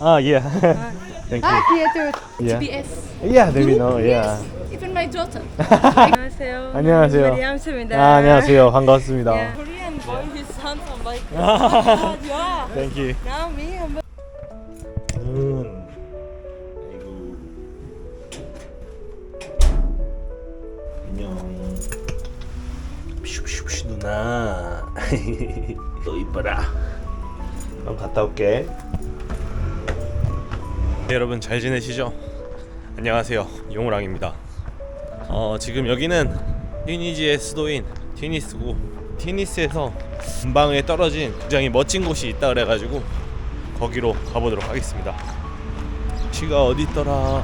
Ah, yeah. Thank Ah, you. here to Yeah. TBS. Yeah, maybe no. Yeah. Even my daughter. 안녕하세요. 안녕하세요. 마리암스입니다. 아, 안녕하세요. 반갑습니다. Yeah. Korean boy is handsome like that. yeah. Thank you. Now me I'm 음. 아이고. 안녕. 슈슈슈 누나. 너 이뻐라. 그럼 갔다 올게. 네, 여러분 잘 지내시죠? 안녕하세요. 용우랑입니다. 어, 지금 여기는 티니지의 수도인 티니스고 티니스에서 근방에 떨어진 굉장히 멋진 곳이 있다 그래가지고 거기로 가보도록 하겠습니다. 시가 어디 있더라?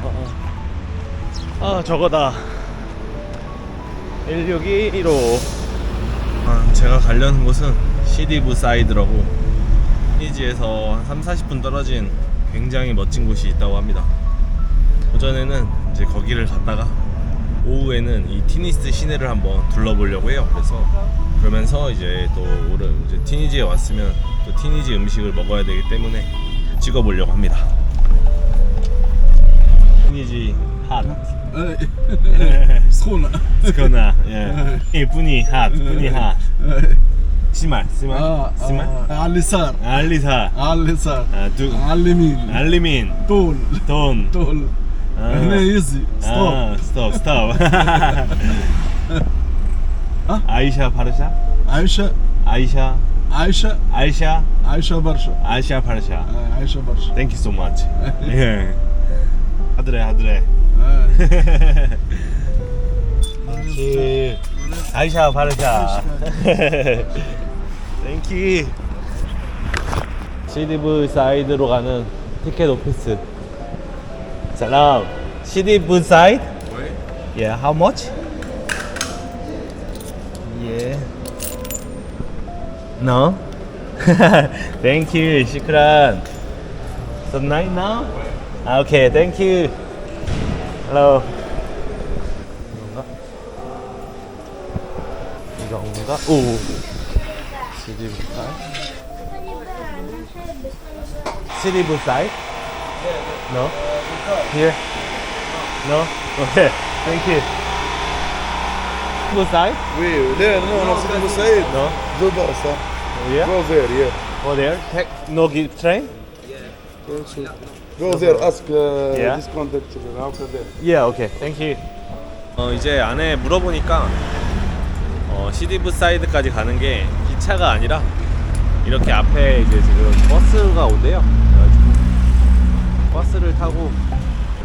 아 저거다. 161호. 아, 제가 가려는 곳은 시디브 사이드라고 티니지에서 한 3, 40분 떨어진 굉장히 멋진 곳이 있다고 합니다. 오전에는 이제 거기를 갔다가 오후에는 이 티니스 시내를 한번 둘러보려고 해요. 그래서 그러면서 이제 또 오른 이제 티니지에 왔으면 또 티니지 음식을 먹어야 되기 때문에 찍어보려고 합니다. 티니지 핫. 스코나. 스코나. 예. 뿐이 핫. 뿐이 핫. Simar, Simar. Ah, Simar. Ah, آه سمع آه على اليسار على اليسار على اليسار آه دو... على اليمين على اليمين طول طول طول آه. هنا يزي ستوب آه ستوب ستوب عايشة فرشة عايشة عايشة عايشة عايشة عايشة برشا عايشة فرشة عايشة برشا ثانك يو سو ماتش حضري حضري عايشة فرشة 예. you. 시디브 사이드로 가는 티켓 오피스. 살람. 시디브 사이드? Yeah, how much? Yeah. No? thank you, 시크란. So night now? Ah, Okay, thank you. Hello. 이건가? 이건가? 오. 시리브 사이드? 시리브 사이드? No? Here? No? Okay, thank you. 시리브 사이드? Oui, لا non, non, c'est Abu Saïd. No? Go bus, huh? Yeah? Go there, yeah. Go there? Take, no give train? Go there, ask uh, Yeah. this contact how can there. Yeah, okay. Thank you. 어 이제 안에 물어보니까 어 시디브 사이드까지 가는 게 기차가 아니라 이렇게 앞에 이제 지금 버스가 온대요. 버스를 타고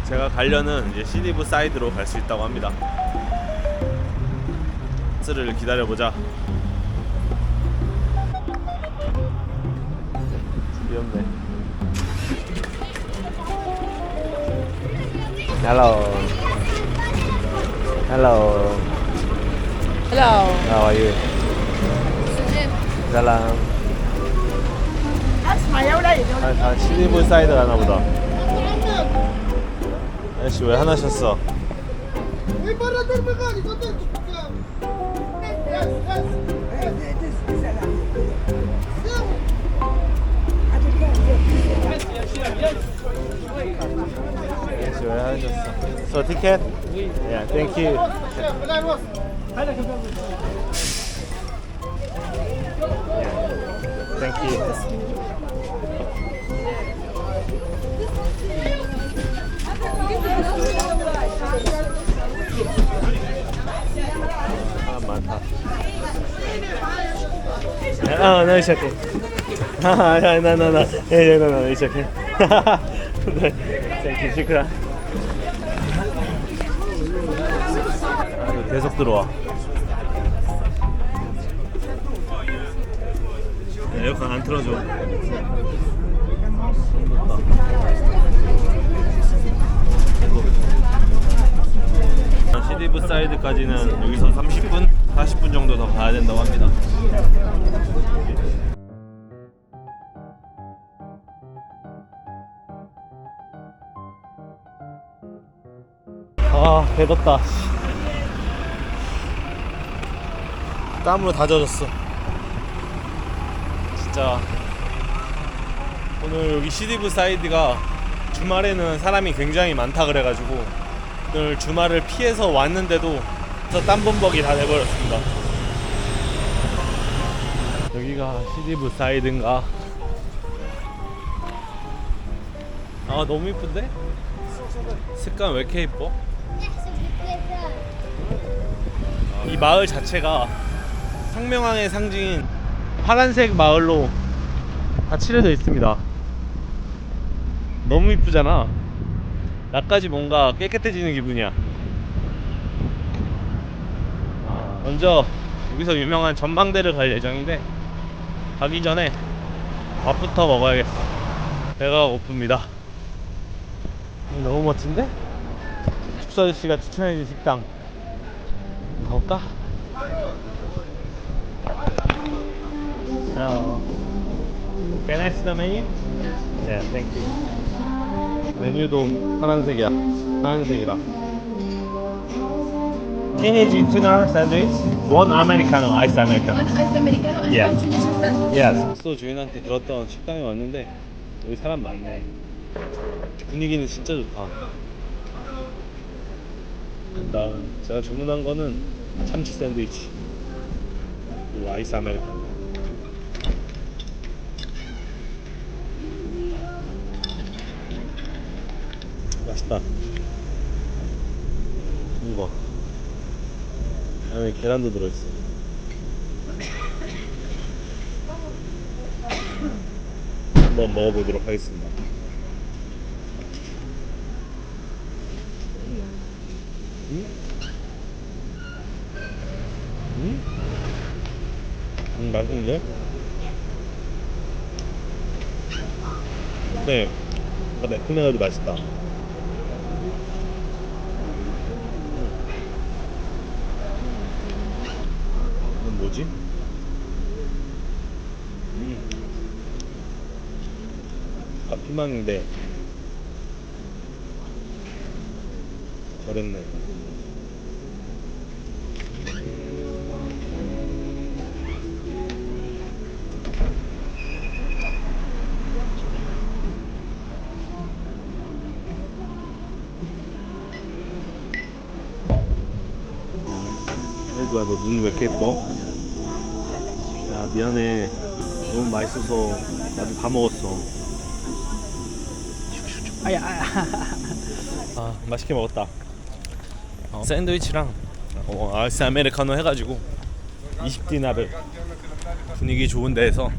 제가 가려는 이제 시디브 사이드로 갈 수 있다고 합니다. 버스를 기다려 보자. 귀엽네. Hello. Hello. Hello. How are you? 아, 아 시리브 사이드 가나 보다. 아저씨 왜 하나 셨어? 아저씨 왜 하나 셨어? So ticket? Yeah, thank you. Thank you. 아 많다. 아, it's okay. 아, no, no, no, yeah, no, no, it's okay. Thank you, 시크라. 아, 계속 들어와. 에어컨 안 틀어줘. 시디브 사이드까지는 여기서 30분, 40분 정도 더 가야 된다고 합니다. 아, 배덥다. 땀으로 다 젖었어. 진짜 오늘 여기 시디브 사이드가 주말에는 사람이 굉장히 많다 그래가지고 오늘 주말을 피해서 왔는데도 저 땀범벅이 다 돼버렸습니다. 여기가 시디브 사이드인가? 아 너무 이쁜데? 색감 왜 이렇게 이뻐? 이 마을 자체가 상명왕의 상징인 파란색 마을로 다 칠해져 있습니다. 너무 이쁘잖아. 나까지 뭔가 깨끗해지는 기분이야. 먼저 여기서 유명한 전망대를 갈 예정인데 가기 전에 밥부터 먹어야겠어. 배가 고픕니다. 너무 멋진데? 축사 아저씨가 추천해준 식당 가볼까? Hello. Can I see the menu? Yeah, thank you. 메뉴도 파란색이야. 파란색이다. Teenage tuna sandwich, one Americano, ice Americano. Ice americano and Yeah. Yes. 숙소 주인한테 들었던 식당에 왔는데 여기 사람 많네. 분위기는 진짜 좋다. 나 제가 주문한 거는 참치 샌드위치 아이스 아메리카노. 맛있다. 이거 봐. 안에 계란도 들어있어. 한번 먹어보도록 하겠습니다. 음? 음? 음, 맛있는데? 네. 아, 매콤해가지고 맛있다. 음. 이건 뭐지? 음. 아, 피망인데 저랬네. 혜주야 너눈왜 이렇게 예뻐? 야 미안해 너무 맛있어서 나도 다 먹었어 아 맛있게 먹었다. 어, 샌드위치랑? 어, 아이스 아메리카노 해가지고 20디나르 분위기 좋은 데에서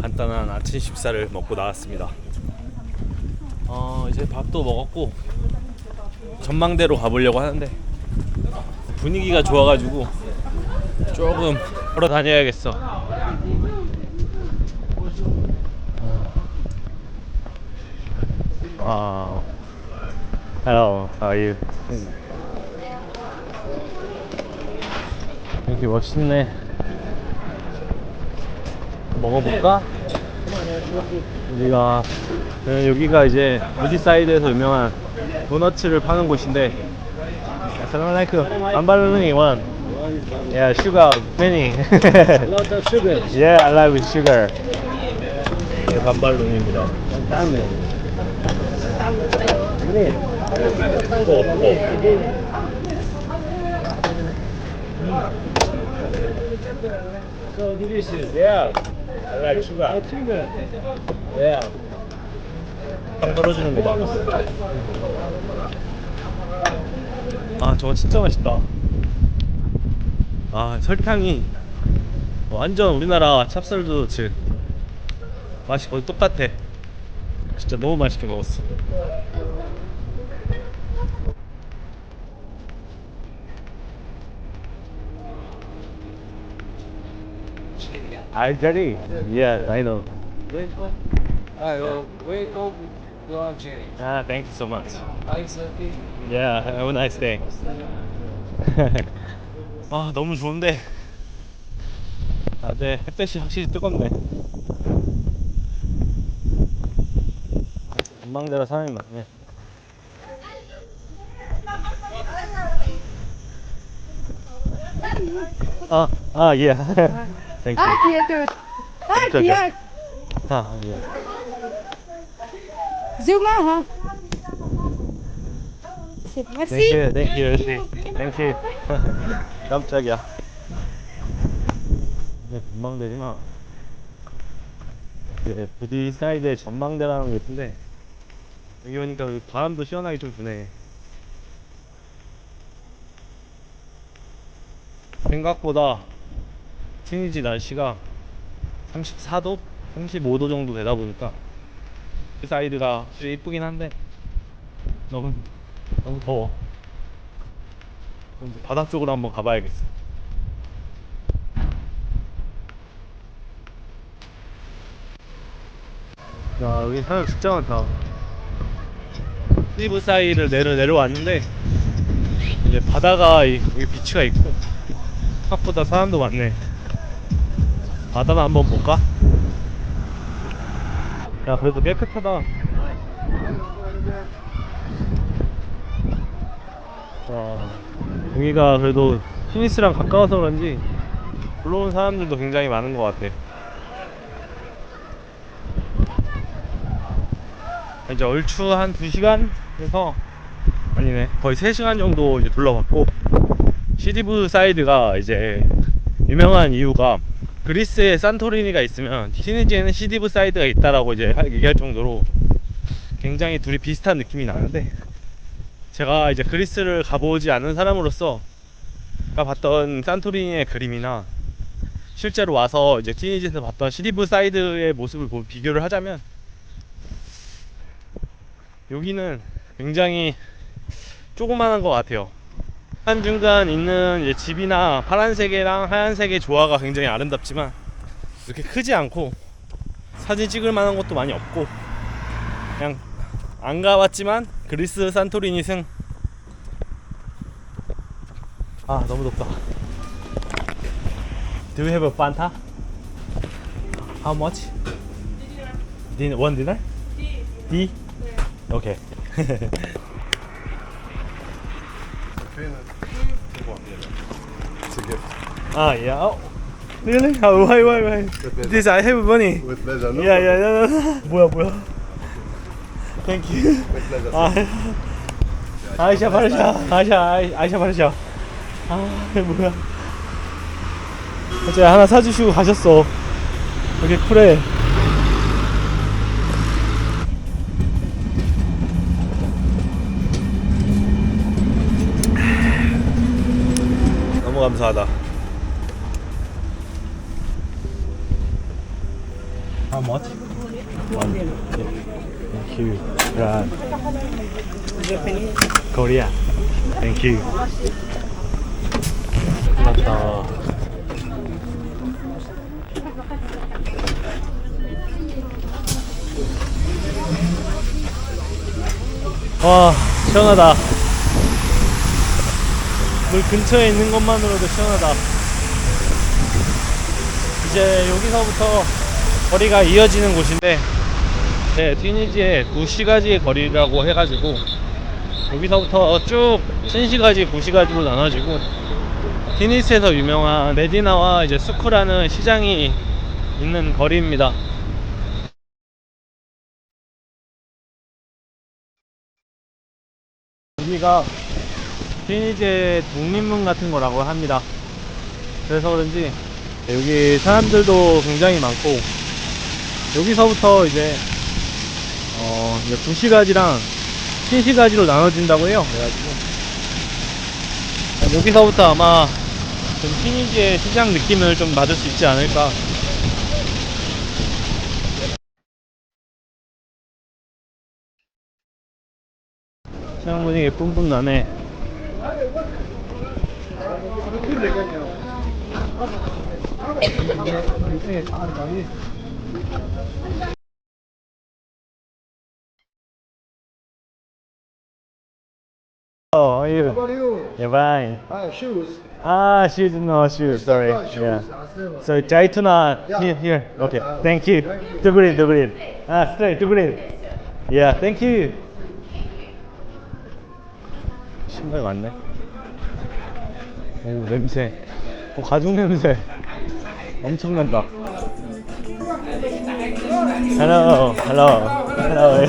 간단한 아침 식사를 먹고 나왔습니다. 어 이제 밥도 먹었고 전망대로 가보려고 하는데 분위기가 좋아가지고 조금 걸어 다녀야겠어 아 Hello, how are you? 여기 멋있네. 먹어볼까? 여기가 네, 여기가 이제 무디사이드에서 유명한 도너츠를 파는 곳인데. Assalamualaikum. I'm balloon one. Yeah, sugar many. Lot of sugar. yeah, I like with sugar. 반발론입니다. 또, 또. So delicious. Yeah, I like. Sugar. Yeah. 빵 떨어지는 거 봐. 아, 저거 진짜 맛있다. 아, 설탕이 완전 우리나라 찹쌀도 즉 맛이 거의 똑같아. 진짜 너무 맛있게 먹었어. 알자리? Yeah, I know. Ah, eu wait up go up Jerry. Ah, thank you so much. Ice okay. Yeah, have a nice day. 아, 너무 좋은데. 아, 네, 햇볕이 확실히 뜨겁네. 전망대라 사람이 많네. 아, 아, 예. Thank you. Dude. Ah, It's okay. yeah. 아, 예. Zoom out, huh? Merci. 땡큐 땡큐 땡큐 깜짝이야 네 전망대지만 네 부디 사이드에 전망대라는 게 있는데 여기 오니까 바람도 시원하게 좀 부네. 생각보다 티니지 날씨가 34도? 35도 정도 되다 보니까 그 사이드가 확실히 이쁘긴 한데 너무 너무 더워. 그럼 바다 쪽으로 한번 가봐야겠어. 야 여기 사람 진짜 많다 스티브 사이를 내려 내려왔는데 이제 바다가 이- 여기 비치가 있고 생각보다 사람도 많네. 바다나 한번 볼까? 야 그래도 깨끗하다. 와 여기가 그래도 피니스랑 가까워서 그런지 올라온 사람들도 굉장히 많은 것 같아 이제 얼추 한 2시간 에서 아니네. 거의 3시간 정도 이제 둘러봤고 시디브 사이드가 이제 유명한 이유가 그리스에 산토리니가 있으면 티니지에는 시디브 사이드가 있다라고 이제 하- 얘기할 정도로 굉장히 둘이 비슷한 느낌이 나는데 제가 이제 그리스를 가보지 않은 사람으로서 가 봤던 산토리니의 그림이나 실제로 와서 이제 티니지에서 봤던 시디브 사이드의 모습을 보- 비교를 하자면 여기는 굉장히 조그만한 것 같아요. 한중간 있는 집이나 파란색이랑 하얀색의 조화가 굉장히 아름답지만 이렇게 크지 않고 사진 찍을 만한 것도 많이 없고 그냥 안 가봤지만 그리스 산토리니 승. 아 너무 덥다. Do you have a Fanta? How much? Din one dinner? D. Okay. Ah yeah. Oh. Really? Oh, why why why? This I have money. With pleasure, no? Yeah yeah yeah. 뭐야 뭐야. Thank you. With pleasure. 아, 아이샤 바르샤, 아이샤, 아이- 아이샤 바르샤. 아, 뭐야. 어째 하나 사주시고 가셨어. 여기 쿨해. 감사하다. How much? One. Thank you. Right. Korea. Thank you. 맞다. 와, 시원하다. 물 근처에 있는 것만으로도 시원하다. 이제 여기서부터 거리가 이어지는 곳인데, 네, 튀니지의 9시가지의 거리라고 해가지고, 여기서부터 쭉 신시가지, 구시가지로 나눠지고 티니스에서 유명한 메디나와 이제 수쿠라는 시장이 있는 거리입니다. 여기가 티니지의 독립문 같은 거라고 합니다. 그래서 그런지 여기 사람들도 굉장히 많고 여기서부터 이제 어 이제 구시가지랑 신시가지로 나눠진다고 해요. 그래가지고 여기서부터 아마 좀 티니지의 시장 느낌을 좀 받을 수 있지 않을까. 시장 분위기 뿜뿜 나네. Oh, how are you? How are you? Yeah, fine. Ah, shoes. Ah, shoes, no shoes. Sorry. Oh, shoes. Yeah. Ah, still. So Jaituna Yeah. here, here. Okay. Uh, Thank you. thank you. To green, to green. Ah, straight to green. Yeah. Thank you. 신발 많네. 오 냄새. 어, 가죽 냄새. 엄청난다. Hello, hello. Hello.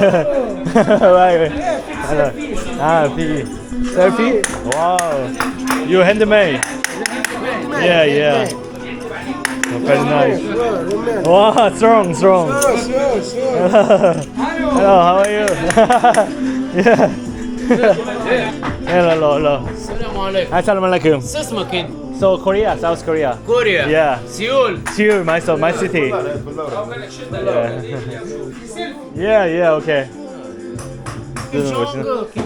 Hello. Ah, piggy. Selfie? Wow. You handmade. Yeah, yeah. Oh, very nice. Wow, strong, strong. Hello, how are you? yeah. hello, hello. Salam alaikum. Assalamu alaikum. So Korea, South Korea. Korea. Yeah. Seoul. Seoul, my so my city. Yeah. yeah, yeah, okay.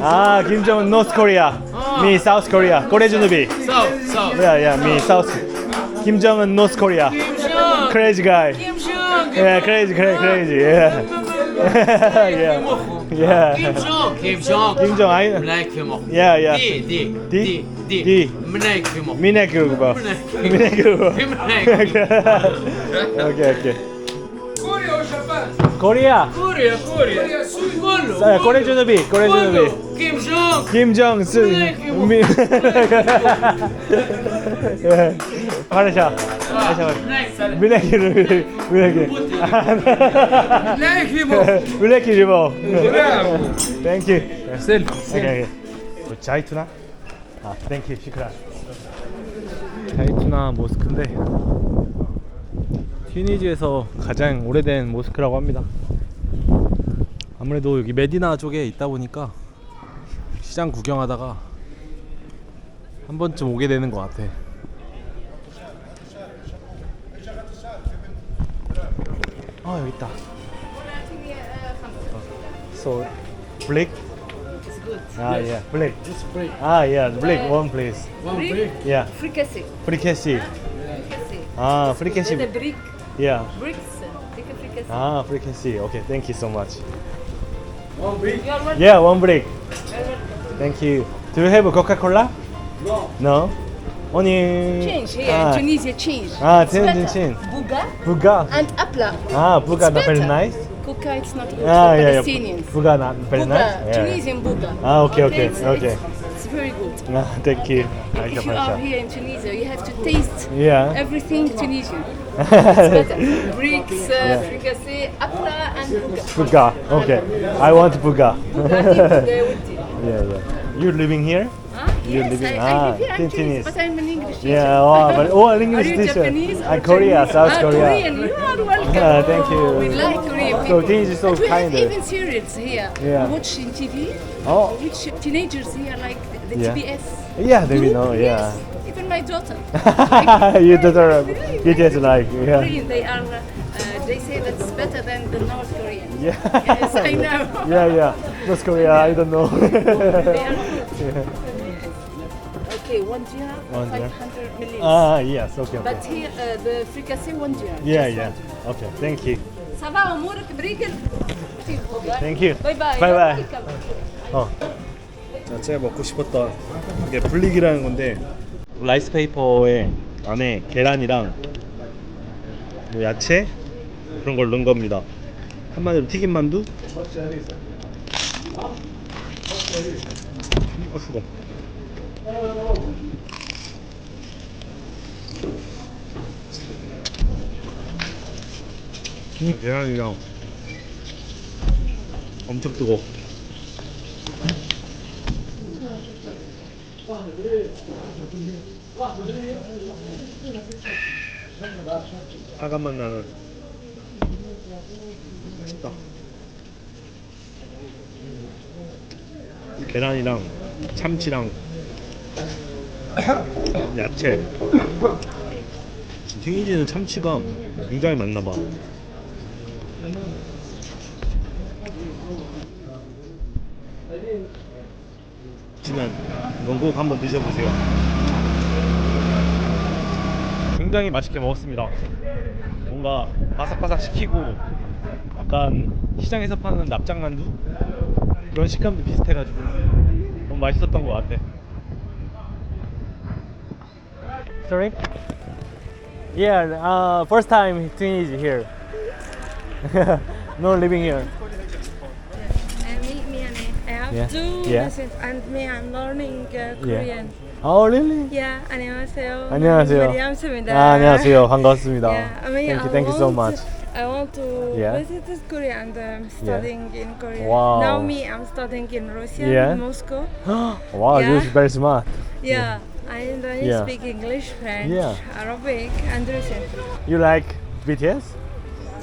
Ah, Kim Jong North Korea. Ah. Me South Korea. Korea Junubi. South, South. Yeah, yeah, me South. Kim Jong Un North Korea. Crazy guy. Kim Jong. Yeah, crazy, crazy, crazy. Yeah. yeah yeah. Kim Jong. Kim Jong. Kim Jong aynen. Münekvim o. Yeah yeah. Di di di di. di. Münekvim o. Münekvim o. Münekvim o. Münekvim o. okay okay. 코리아. 코리아, 코리아. 수월로. 자, 코리 주노비, 코리 주노비. 김정. 김정수. 미. 파르샤. 블랙키를 블랙키. 블랙키 리보. 블랙키 리보. 땡큐. 셀. 오케이. 자이투나? 아, 땡큐. 시크라. 자이투나 뭐, 모스크인데 튀니지에서 가장 오래된 모스크라고 합니다 아무래도 여기 메디나 쪽에 있다 보니까 시장 구경하다가 한 번쯤 오게 되는 것 같아. 아 여기 있다. So black. Ah yeah, black. Ah yeah, black one please. Yeah, Fricassé. fricassee. Fricassé. Ah, The fricassee. brick, Yeah. bricks. Take a fricassé. Ah, fricassee. Okay, thank you so much. You are welcome. Yeah, one brick. Thank you. Do you have a Coca-Cola? No. No? Only. Change here Ah. Tunisia. Change. Ah, It's change, better. change. Buga Buga. and apla. Ah, Buga not very nice. Coca, it's not good Ah, for yeah, yeah. Palestinians. Buga not very Buga, nice. Yeah. Tunisian buga. Ah, okay, okay, it's, okay. It's, it's very good. Ah, thank you. If you are here in Tunisia, you have to taste Yeah. everything Tunisian. It's better. Bricks, uh, Yeah. fricassé, apla, and buga. Buga. Okay. I want Buga. Buga, buga, wuti. yeah, yeah. You're living here? Huh? You yes, living- I, ah, I live here. In Tunis. but I'm an English teacher. Yeah. Oh, but oh, an English Are you teacher. Japanese? Ah, or Korea, Chinese? South ah, Korea. Korean. You are welcome. Ah, thank you. We like Korean So people. Tunis is so and we kind. have even serials here. Yeah. Watch in TV. Oh. Which teenagers here like the, the Yeah. TBS. Yeah, they group? know. Yeah. Yes. Even my daughter. you deserve. You just like. Yeah. Korean, they are. Uh, uh, they say that's better than the North Korean. Yeah. Yes, I know. Yeah, yeah. North Korea, I don't know. They are good. Okay, one dirham, One dirham. 500 million. ah, yes. Okay, okay. but here, uh, the fricassé, one dirham. Yeah, just yeah. one dirham. Okay, thank you. Ça va, أمورك بريكل؟ Thank you. باي باي. Bye bye. Welcome. 어. 자, 제가 먹고 싶었던 이게 블릭이라는 건데 라이스 페이퍼에 안에 계란이랑 뭐 야채 그런 걸 넣은 겁니다. 한마디로 튀김 만두. 어, 수고. 음, 계란이랑 엄청 뜨거. 사과맛 나는 맛있다. 계란이랑 참치랑 야채. 튀기지는 참치가 굉장히 많나 봐. 이건 꼭 한번 드셔보세요. 굉장히 맛있게 먹었습니다. 뭔가 바삭바삭 시키고 약간 시장에서 파는 납작만두 그런 식감도 비슷해가지고 너무 맛있었던 것 같아. Sorry? Yeah, uh, first time Tunisia here. no living here. Yeah. two Yeah. lessons and me I'm learning uh, Korean. Oh really? Yeah, 안녕하세요. 안녕하세요. 마리암입니다. 아, 안녕하세요. 반갑습니다. Yeah, I mean, thank you, I thank you so want much. I want to Yeah. visit this Korea and I'm studying in Korea. Wow. Now me, I'm studying in Russia, Yeah. in Moscow. wow, Yeah. you're very smart. Yeah. And I Yeah. speak English, French, Yeah. Arabic, and Russian. You like BTS?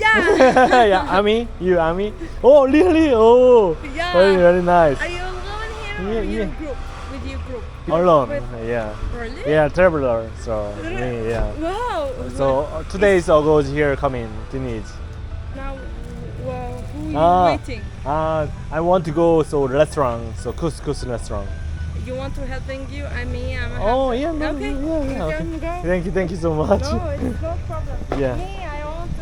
Yeah. yeah, Ami, you Ami. Oh, really? Oh, Yeah. very very nice. Are you alone here Yeah, yeah. group? With your group? Alone, With, yeah, really? yeah, traveler. So me, yeah. Wow. So uh, two days ago here coming Teenage. now, well, who Ah. you waiting? Uh, I want to go so restaurant, so couscous restaurant. You want to helping you? I mean, I'm. Oh yeah, no, Okay. yeah, yeah, You okay. Thank you, thank you so much. No, it's no problem. Yeah. Me, I want to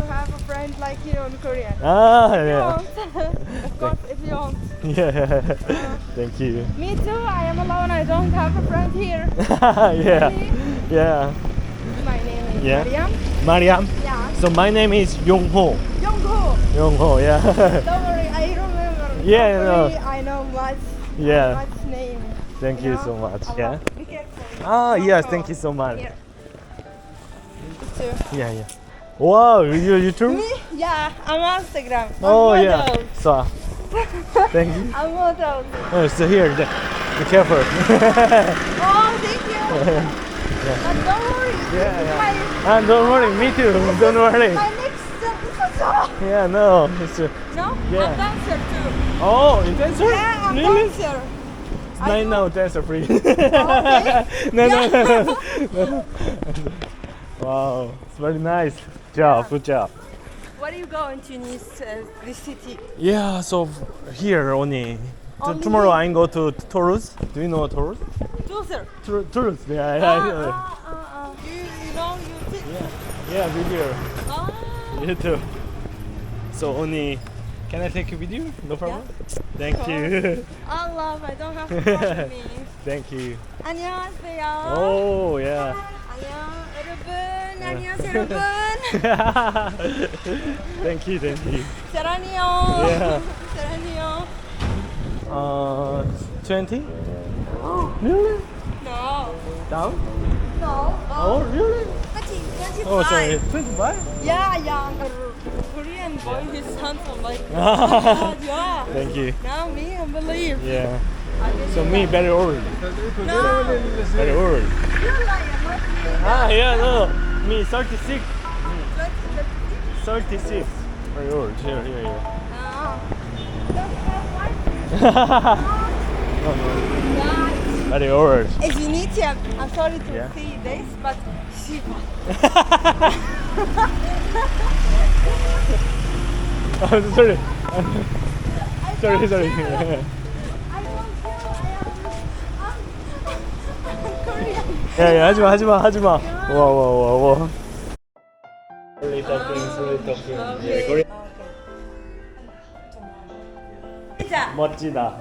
have a friend like you in Korea. Ah, You yeah, of course, if you want. yeah. Thank you. Me too. I am alone. I don't have a friend here. yeah, yeah. My name is Yeah. Mariam. Mariam. Yeah. So my name is Yongho. Youngho. Yongho, yeah. Don't worry, I remember. Yeah, Don't I know. worry, I know much. Yeah. Much name. Thank you know? so much. A Yeah. lot. Be careful. Ah, yes, thank you so much. Here. Too. Yeah, yeah. Wow, you you too? Me? Yeah, I'm on Instagram. I'm Oh model. yeah. So, thank you. I'm model. Oh, so here, the- be careful. Oh, thank you. But don't worry. Yeah, yeah. My, ah, don't worry, me too. Don't worry. my next step is a Yeah, no. It's, uh, No? Yeah. I'm dancer too. oh, you dancer? Yeah, I'm really? dancer. No, no, dancer free. okay. no, no, no. wow, it's very nice Job, good job. Where do you go in Tunis, uh, this city? Yeah, so here only. T- Only tomorrow here? I go to Toulouse. Do you know Toulouse? Closer. Tou- Toulouse. Yeah, yeah, Ah, yeah. ah, ah, ah. You, you know, you think. Yeah, yeah, video. Ah. You too. So only. Can I take a video? No problem. Thank you. Allah, I don't have to follow me. Thank you. 안녕하세요. Oh yeah. 안녕, 여러분. 안녕하세요, 여러분. thank you, thank you. 사랑해요. Yeah. 사랑해요. Uh, twenty. Really? No. Down? No. Oh, really? 20, 25. Oh, sorry. Twenty-five. Yeah, yeah. Korean boy, his handsome like God, yeah. Thank you. Now me, I believe. Yeah. So me very old. No, Very old. you're like a Ah, yeah, no. Me 36. 36. Very old. Here, here, here. No. Don't have wife. no. Very old. If you need to, I'm sorry to Yeah. see this, but she. I'm sorry. sorry, sorry. 야야 하지마 하지마 하지마. 와와와와. 멋지다.